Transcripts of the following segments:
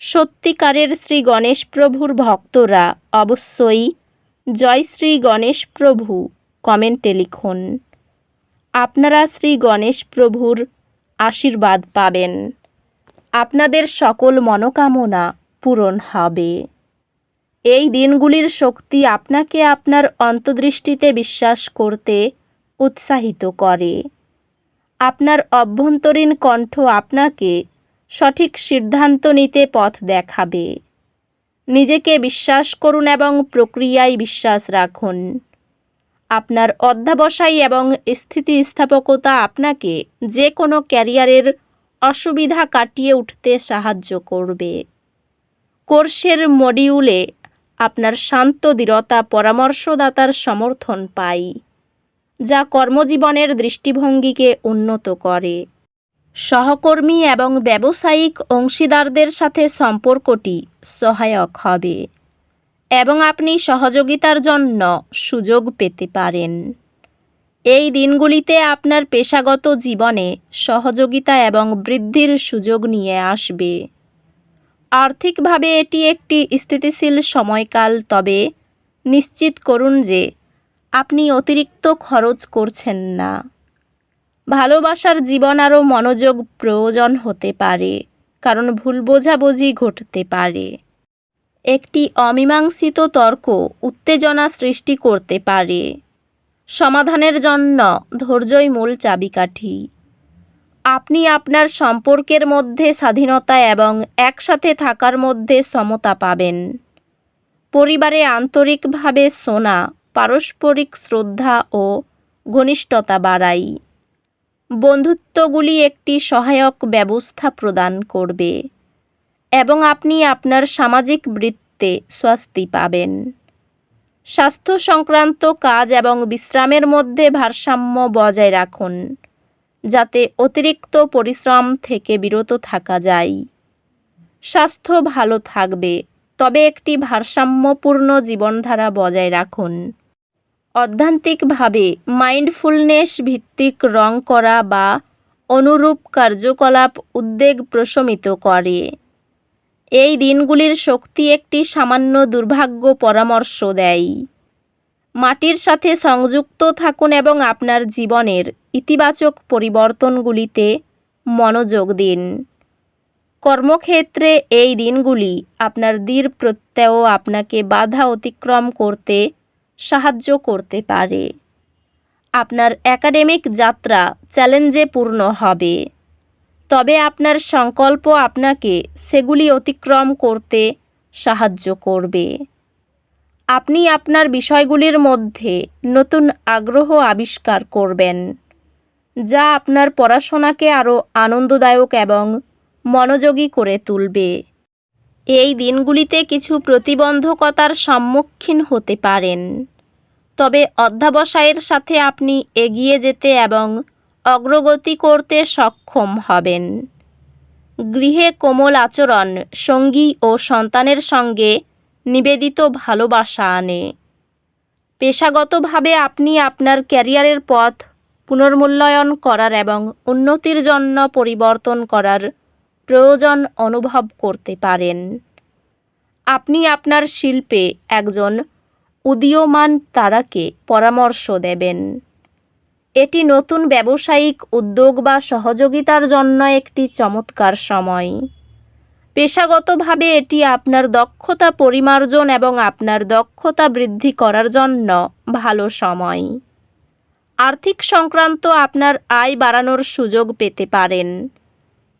সত্যিকারের শ্রী গণেশ প্রভুর ভক্তরা অবশ্যই জয় শ্রী গণেশ প্রভু কমেন্টে লিখুন। আপনারা শ্রী গণেশ প্রভুর আশীর্বাদ পাবেন। আপনাদের সকল মনোকামনা পূরণ হবে। এই দিনগুলির শক্তি আপনাকে আপনার অন্তর্দৃষ্টিতে বিশ্বাস করতে উৎসাহিত করে। আপনার অভ্যন্তরীণ কণ্ঠ আপনাকে সঠিক সিদ্ধান্ত নিতে পথ দেখাবে। নিজেকে বিশ্বাস করুন এবং প্রক্রিয়ায় বিশ্বাস রাখুন। আপনার অধ্যাবসায় এবং স্থিতিস্থাপকতা আপনাকে যে কোনো ক্যারিয়ারের অসুবিধা কাটিয়ে উঠতে সাহায্য করবে। কোর্সের মডিউলে আপনার শান্ত দৃঢ়তা পরামর্শদাতার সমর্থন পাই, যা কর্মজীবনের দৃষ্টিভঙ্গিকে উন্নত করে। সহকর্মী এবং ব্যবসায়িক অংশীদারদের সাথে সম্পর্কটি সহায়ক হবে এবং আপনি সহযোগিতার জন্য সুযোগ পেতে পারেন। এই দিনগুলিতে আপনার পেশাগত জীবনে সহযোগিতা এবং বৃদ্ধির সুযোগ নিয়ে আসবে। আর্থিকভাবে এটি একটি স্থিতিশীল সময়কাল, তবে নিশ্চিত করুন যে আপনি অতিরিক্ত খরচ করছেন না। ভালোবাসার জীবন আরও মনোযোগ প্রয়োজন হতে পারে, কারণ ভুল বোঝাবুঝি ঘটতে পারে। একটি অমীমাংসিত তর্ক উত্তেজনা সৃষ্টি করতে পারে। সমাধানের জন্য ধৈর্যই মূল চাবিকাঠি। আপনি আপনার সম্পর্কের মধ্যে স্বাধীনতা এবং একসাথে থাকার মধ্যে সমতা পাবেন। পরিবারে আন্তরিকভাবে শোনা, পারস্পরিক শ্রদ্ধা ও ঘনিষ্ঠতা বাড়াই। বন্ধুত্বগুলি একটি সহায়ক ব্যবস্থা প্রদান করবে এবং আপনি আপনার সামাজিক বৃত্তে স্বস্তি পাবেন। স্বাস্থ্য সংক্রান্ত কাজ এবং বিশ্রামের মধ্যে ভারসাম্য বজায় রাখুন, যাতে অতিরিক্ত পরিশ্রম থেকে বিরত থাকা যায়। স্বাস্থ্য ভালো থাকবে, তবে একটি ভারসাম্যপূর্ণ জীবনধারা বজায় রাখুন। অধ্যান্তিকভাবে মাইন্ডফুলনেস ভিত্তিক রং করা বা অনুরূপ কার্যকলাপ উদ্বেগ প্রশমিত করে। এই দিনগুলির শক্তি একটি সামান্য দুর্ভাগ্য পরামর্শ দেয়। মাটির সাথে সংযুক্ত থাকুন এবং আপনার জীবনের ইতিবাচক পরিবর্তনগুলিতে মনোযোগ দিন। কর্মক্ষেত্রে এই দিনগুলি আপনার দৃঢ় প্রত্যয় আপনাকে বাধা অতিক্রম করতে সাহায্য করতে পারে। আপনার একাডেমিক যাত্রা চ্যালেঞ্জে পূর্ণ হবে। তবে আপনার সংকল্প আপনাকে সেগুলি অতিক্রম করতে সাহায্য করবে। আপনি আপনার বিষয়গুলির মধ্যে নতুন আগ্রহ আবিষ্কার করবেন, যা আপনার পড়াশোনাকে আরও আনন্দদায়ক এবং মনোযোগী করে তুলবে। এই দিনগুলিতে কিছু প্রতিবন্ধকতার সম্মুখীন হতে পারেন। তবে অধ্যাবসায়ের সাথে আপনি এগিয়ে যেতে এবং অগ্রগতি করতে সক্ষম হবেন। গৃহে কোমল আচরণ, সঙ্গী ও সন্তানের সঙ্গে নিবেদিত ভালোবাসা আনে। পেশাগতভাবে আপনি আপনার ক্যারিয়ারের পথ পুনর্মূল্যায়ন করার এবং উন্নতির জন্য পরিবর্তন করার প্রয়োজন অনুভব করতে পারেন। আপনি আপনার শিল্পে একজন উদীয়মান তারাকে পরামর্শ দেবেন। এটি নতুন ব্যবসায়িক উদ্যোগ বা সহযোগিতার জন্য একটি চমৎকার সময়। পেশাগতভাবে এটি আপনার দক্ষতা পরিমার্জন এবং আপনার দক্ষতা বৃদ্ধি করার জন্য ভালো সময়। আর্থিক সংক্রান্ত আপনার আয় বাড়ানোর সুযোগ পেতে পারেন।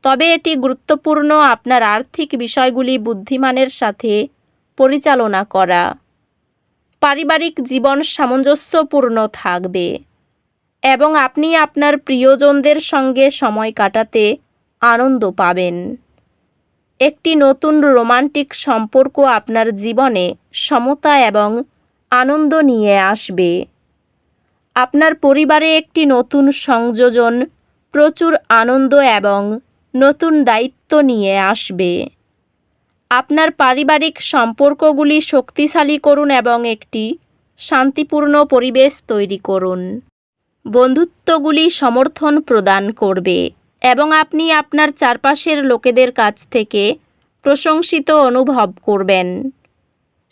তবে এটি গুরুত্বপূর্ণ আপনার আর্থিক বিষয়গুলি বুদ্ধিমানের সাথে পরিচালনা করা। পারিবারিক জীবন সামঞ্জস্যপূর্ণ থাকবে। এবং আপনি আপনার প্রিয়জনদের সঙ্গে সময় কাটাতে আনন্দ পাবেন। একটি নতুন রোমান্টিক সম্পর্ক আপনার জীবনে সমতা এবং আনন্দ নিয়ে আসবে। আপনার পরিবারে একটি নতুন সংযোজন, প্রচুর আনন্দ এবং নতুন দায়িত্ব নিয়ে আসবে। আপনার পারিবারিক সম্পর্কগুলি শক্তিশালী করুন এবং একটি শান্তিপূর্ণ পরিবেশ তৈরি করুন। বন্ধুত্বগুলি সমর্থন প্রদান করবে এবং আপনি আপনার চারপাশের লোকেদের কাছ থেকে প্রশংসিত অনুভব করবেন।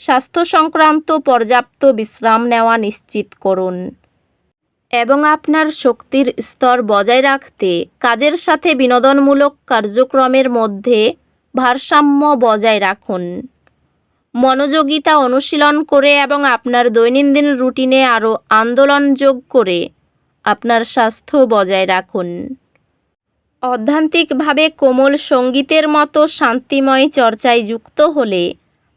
স্বাস্থ্য সংক্রান্ত পর্যাপ্ত বিশ্রাম নেওয়া নিশ্চিত করুন এবং আপনার শক্তির স্তর বজায় রাখতে কাজের সাথে বিনোদনমূলক কার্যক্রমের মধ্যে ভারসাম্য বজায় রাখুন। মনোযোগিতা অনুশীলন করে এবং আপনার দৈনন্দিন রুটিনে আরও আন্দোলন যোগ করে আপনার স্বাস্থ্য বজায় রাখুন। অধ্যান্তিকভাবে কোমল সঙ্গীতের মতো শান্তিময় চর্চায় যুক্ত হলে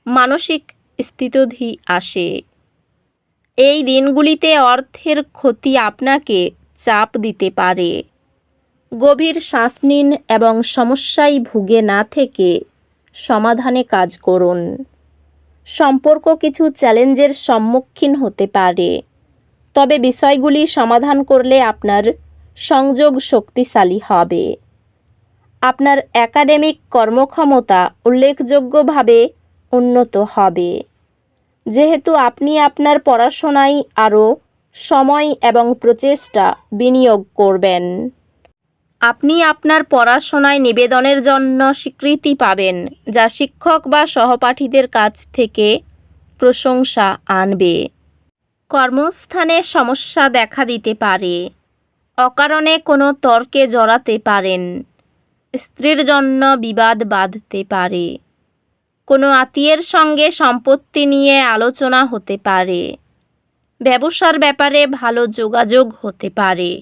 মানসিক স্থিতধি আসে। এই দিনগুলিতে অর্থের ক্ষতি আপনাকে চাপ দিতে পারে। গভীর শ্বাস নিন এবং সমস্যায় ভুগে না থেকে সমাধানে কাজ করুন। সম্পর্ক কিছু চ্যালেঞ্জের সম্মুখীন হতে পারে। তবে বিষয়গুলি সমাধান করলে আপনার সংযোগ শক্তিশালী হবে। আপনার একাডেমিক কর্মক্ষমতা উল্লেখযোগ্যভাবে উন্নত হবে। যেহেতু আপনি আপনার পড়াশোনায় আরও সময় এবং প্রচেষ্টা বিনিয়োগ করবেন। আপনি আপনার পড়াশোনায় নিবেদনের জন্য স্বীকৃতি পাবেন, যা শিক্ষক বা সহপাঠীদের কাছ থেকে প্রশংসা আনবে। কর্মস্থানে সমস্যা দেখা দিতে পারে। অকারণে কোনো তর্কে জড়াতে পারেন। স্ত্রীর জন্য বিবাদ বাঁধতে পারে। কোনো আত্মীয়ের সঙ্গে সম্পত্তি নিয়ে আলোচনা হতে পারে। ব্যবসার ব্যাপারে ভালো যোগাযোগ হতে পারে।